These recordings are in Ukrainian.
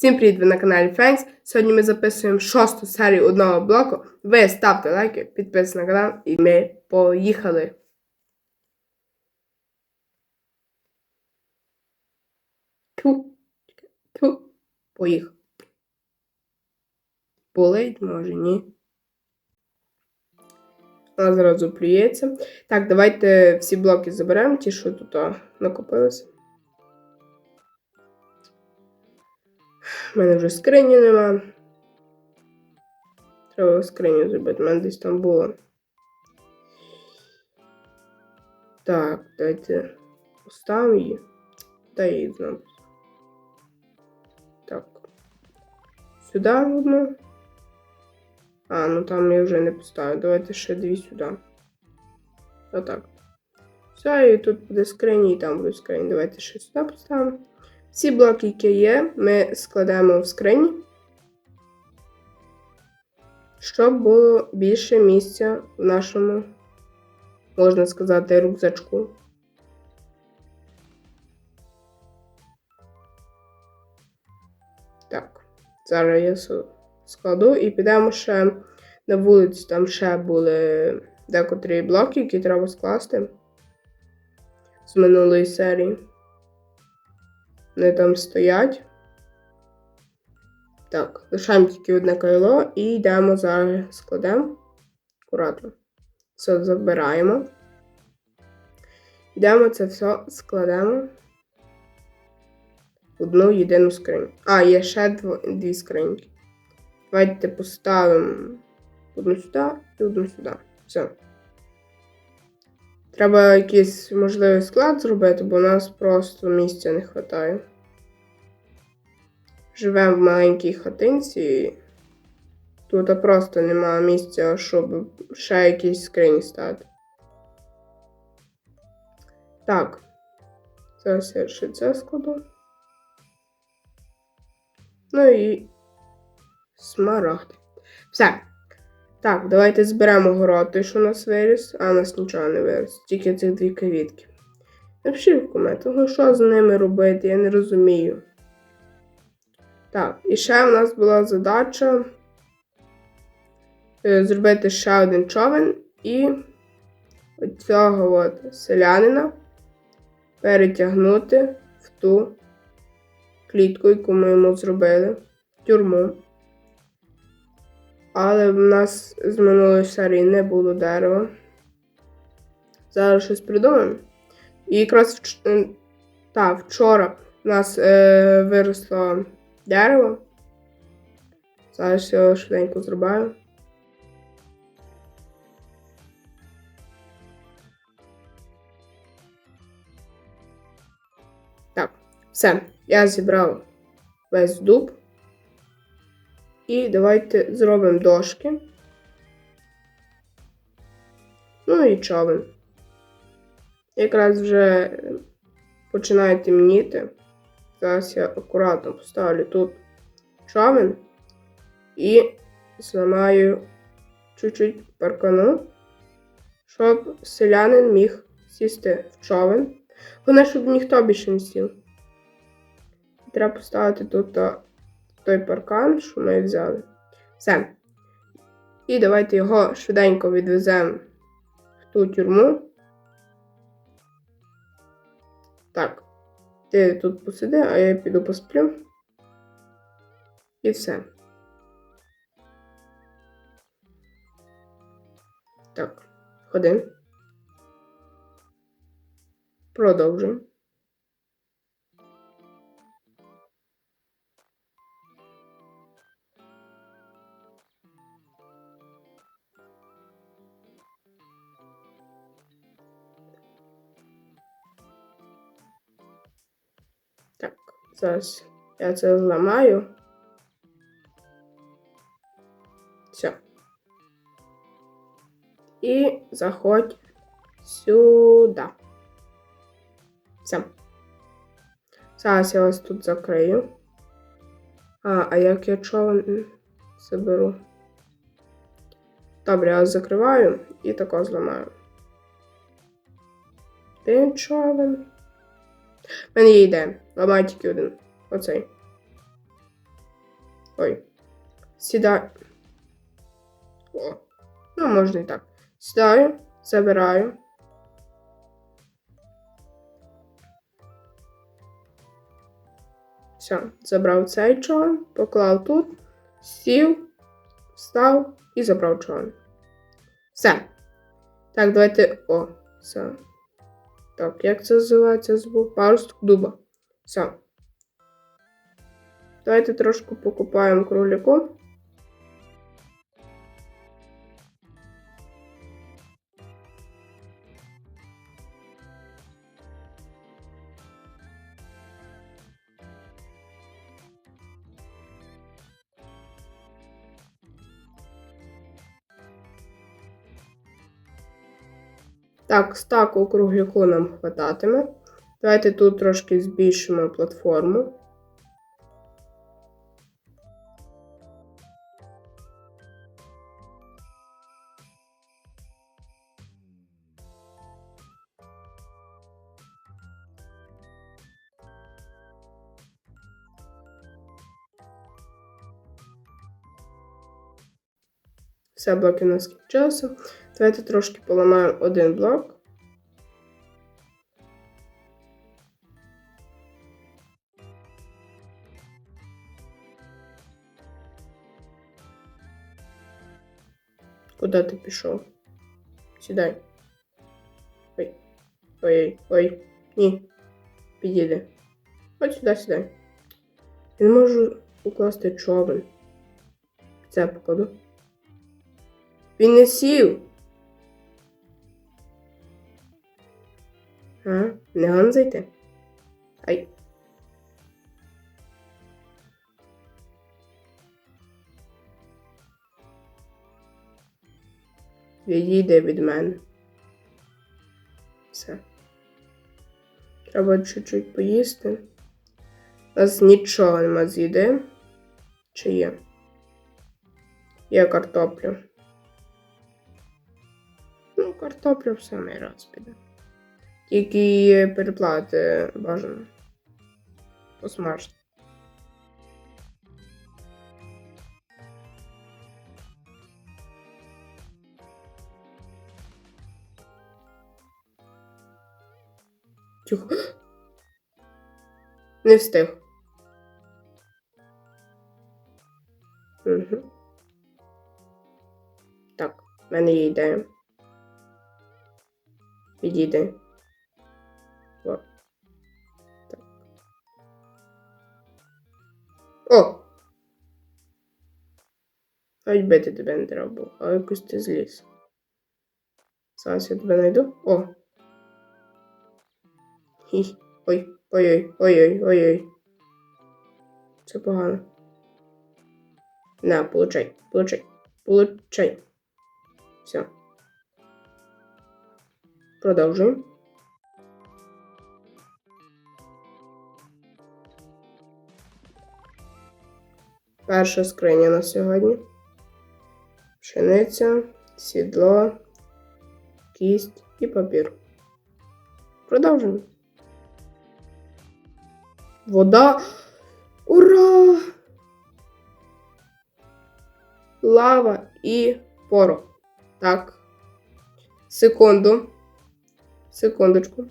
Всім привіт, ви на каналі Фенкс. Сьогодні ми записуємо шосту серію одного блоку. Ви ставте лайки, підписуйтесь на канал і ми поїхали. Ту, ту, поїхали. Болить, може, ні. Вона зразу плюється. Так, давайте всі блоки заберемо, ті, що тут накопилися. У мене вже скрині нема. Треба скриню зробити, у мене десь там було. Так, давайте поставимо її. Та її знову. Так. Сюди одну. А, ну там я вже не поставив. Давайте ще дві сюди. Отак. Все, і тут буде скрині, і там буде скрині. Давайте ще сюди поставимо. Всі блоки, які є, ми складемо в скрині, щоб було більше місця в нашому, можна сказати, рюкзачку. Так, зараз я складу і підемо ще на вулицю. Там ще були декотрі блоки, які треба скласти з минулої серії. Вони там стоять. Так, лишаємо тільки одне кайло і йдемо зараз складемо. Акуратно. Все забираємо. Йдемо це все складемо. Одну єдину скриню. А, є ще дві скриньки. Давайте поставимо одну сюди і одну сюди. Все. Треба якийсь можливий склад зробити, бо у нас просто місця не вистачає. Живемо в маленькій хатинці. Тут просто немає місця, щоб ще якісь скрині стати. Так. Зараз я ще це складу. Ну і смарагд. Все. Так, давайте зберемо город, той, що у нас виріс, а у нас нічого не виріс, тільки цих дві квітки. Напишіть в коментах, ну що з ними робити, я не розумію. Так, і ще в нас була задача е, зробити ще один човен і цього от селянина перетягнути в ту клітку, яку ми йому зробили, тюрму. Але в нас з минулої серії не було дерева. Зараз щось придумаємо. І якраз вч... та, вчора в нас е, виросло дерево. Зараз його швиденько зробаю. Так, все. Я зібрав весь дуб. І давайте зробимо дошки. Ну і човен. Якраз вже починає темніти. Зараз я акуратно поставлю тут човен і зламаю чуть-чуть паркану, щоб селянин міг сісти в човен. Головне, щоб ніхто більше не сів. Треба поставити тут той паркан, що ми взяли. Все. І давайте його швиденько відвеземо в ту тюрму. Так. Ти тут посиди, а я піду посплю. І все. Так, ходи. Продовжуємо. Зараз я це зламаю. Все. І заходь сюди. Все. Зараз я вас тут закрию. А, а як я човен заберу? Добре, я вас закриваю і тако зламаю. Де човен? У мене є ідея. Ламай тільки один. Оцей. Ой. Сідай. О. Ну, можна і так. Сідаю, забираю. Все, забрав цей човен, поклав тут, сів, встав і забрав човен. Все. Так, давайте. О, все. Так, як це називається звук? Парст дуба. Все. Давайте трошки покупаємо кругляку. Так, стаку кругляку нам хвататиме. Давайте тут трошки збільшимо платформу. Все, блоки у нас скінчилися. Давайте трошки поламаємо один блок. Куда ти пішов? Сідай. Ой. Ой, ой. Ні. Підійди. От сюди, сідай. Я не можу укласти човен. Це покладу. Він не сів. А, не гон зайти. Ай. Відійде від мене. Все. Треба чуть-чуть поїсти. У нас нічого нема з їди. Чи є? Є картопля. Ну, картопля в самий раз піде. Тільки переплати бажано. Посмажте. Тихо. Не встиг. Угу. Так, в мене є ідея. Підійди. О! Навіть бити тебе не треба було, а якось ти зліз. Зараз я тебе знайду. О! Хі. Ой, ой-ой, ой-ой, ой-ой. Це погано. На, получай, получай, получай. Все. Продовжуємо. Перша скриня на сьогодні. Пшениця, сідло, кість і папір. Продовжуємо. Вода. Ура! Лава і порох. Так. Секунду. Секундочку.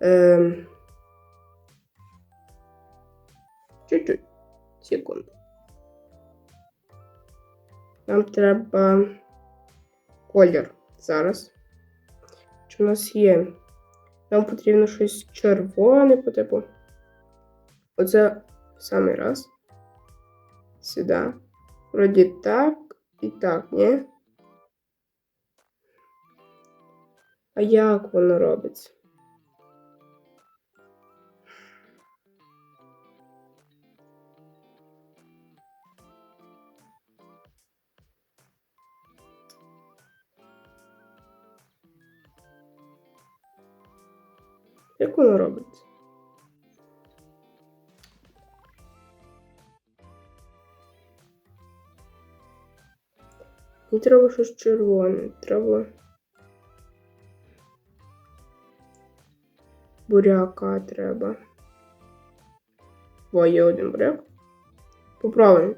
Ем. Чуть-чуть. Секунду. Нам треба колір зараз. Чи у нас є? Нам потрібно щось червоне по типу. Оце в самий раз. Сюди. Вроді так і так, ні? А як воно робиться? Як воно робиться? Мені треба щось червоне. Треба. Буряка треба. О, є один буряк. Попробуємо.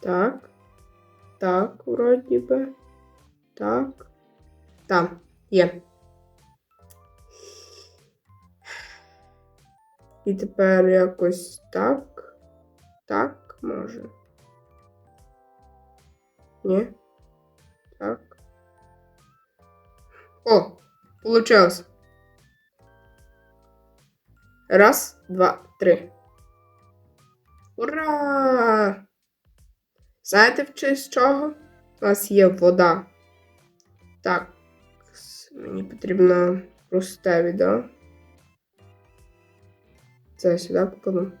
Так. Так, вроді би. Так. Там, є. І тепер якось так. Так, може. Ні. Так. О, получилось. Раз, два, три. Ура! Знаєте, в честь чого? У нас є вода. Так, мені потрібно просте відео. Це сюди покладу.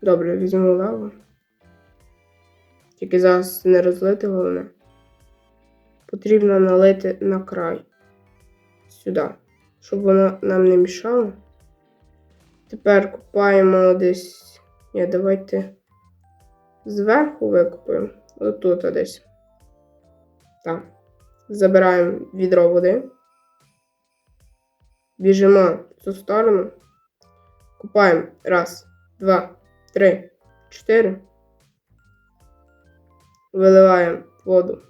Добре, візьму лаву. Тільки зараз не розлити головне. Потрібно налити на край. Сюди. Щоб воно нам не мішало. Тепер купаємо десь. Ні, давайте зверху викопаємо. Отут десь. Так. Забираємо відро води. Біжимо цю сторону. Купаємо. Раз, два, три, чотири. Виливаємо воду.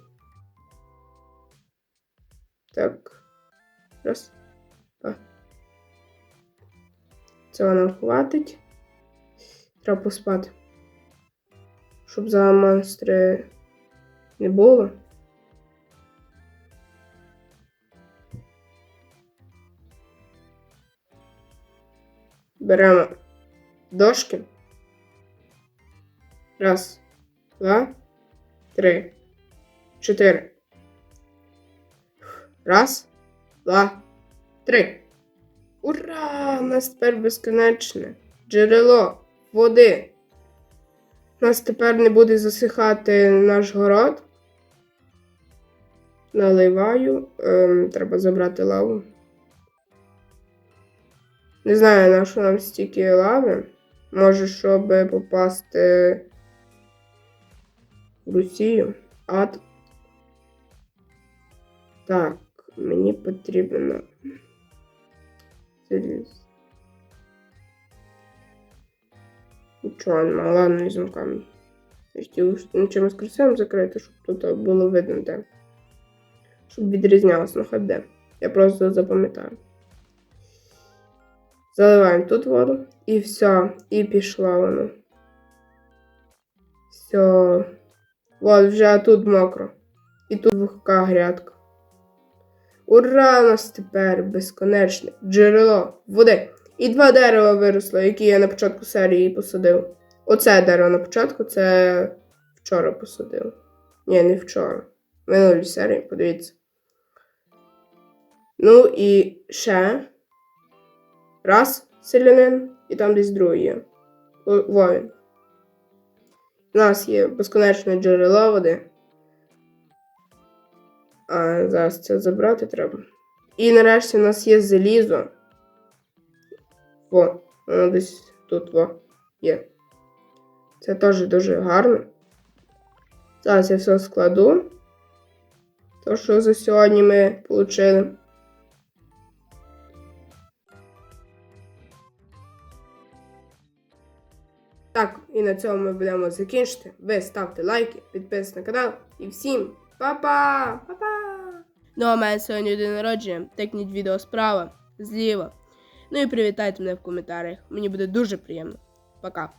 Так. Раз. Два. Цього нам хватить. Треба поспати. Щоб за монстри не було. Беремо дошки. Раз, два, три, чотири. Раз, два, три. Ура! У нас тепер безконечне джерело води. У нас тепер не буде засихати наш город. Наливаю. Ем, треба забрати лаву. Не знаю, на що нам стільки лави. Може, щоб попасти в Росію. Ад. Так, мені потрібно. Заліз. Нічого нема, ладно, візьму камінь. Я хотів ну, красивим закрити, щоб тут було видно де. Щоб відрізнялося, ну хай де. Я просто запам'ятаю. Заливаємо тут воду. І все. І пішла вона. Все. От вже тут мокро. І тут вогка грядка. Ура! У нас тепер безконечне джерело води. І два дерева виросло, які я на початку серії посадив. Оце дерево на початку, це вчора посадив. Ні, не вчора. В минулій серії, подивіться. Ну і ще. Раз селянин, і там десь другий. Воїн. У нас є безконечне джерело води. А зараз це забрати треба. І нарешті у нас є залізо. О, воно десь тут во, є. Це теж дуже гарно. Зараз я все складу. То, що за сьогодні ми отримали. Так, і на цьому ми будемо закінчити. Ви ставте лайки, підписуйтесь на канал і всім па-па! Па-па! Ну а мене сьогодні день народження. Тикніть відео справа, зліва. Ну і привітайте мене в коментарях. Мені буде дуже приємно. Пока.